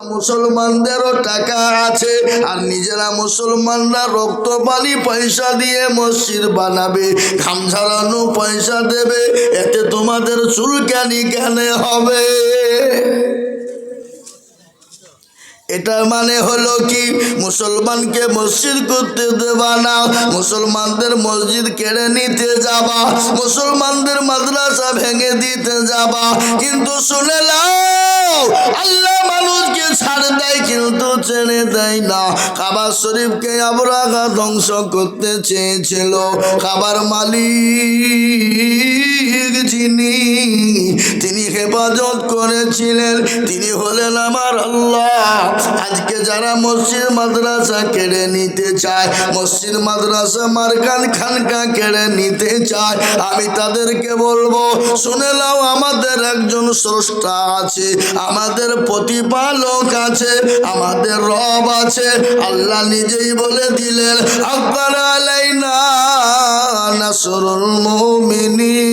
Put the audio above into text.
মুসলমানদেরও টাকা আছে, আর নিজেরা মুসলমানরা রক্ত পানি পয়সা দিয়ে মসজিদ বানাবে ঘাম ঝাড়ানো পয়সা দেবে, এতে তোমাদের চুলকানি কেন হবে? এটার মানে হলো কি? মুসলমানকে মসজিদ করতে দেবা না, মুসলমানদের মসজিদ কেড়ে নিতে যাবা, মুসলমানদের মাদ্রাসা ভেঙে দিতে যাবা, কিন্তু শুনে নাও, আল্লাহ মানুষকে ছাড় দেয় কিন্তু ছেড়ে দেয় না। খাবার শরীফকে আবরাগা ধ্বংস করতে চেয়েছিল। খাবার মালিক যিনি তিনি হেফাজত করেছিলেন। তিনি হলেন আমার আল্লাহ। আজকে যারা মসজিদ মাদ্রাসা কেড়ে নিতে চায়, মসজিদ মাদ্রাসা মারকান খানকা কেড়ে নিতে চায়, আমি তাদেরকে বলব, শুনে নাও, আমাদের একজন স্রষ্টা আছে, আমাদের প্রতিপালক আছে, আমাদের রব আছে। আল্লাহ নিজেই বলে দিলেন আপনারা আলাইনা নাসরুল মুমিনিন।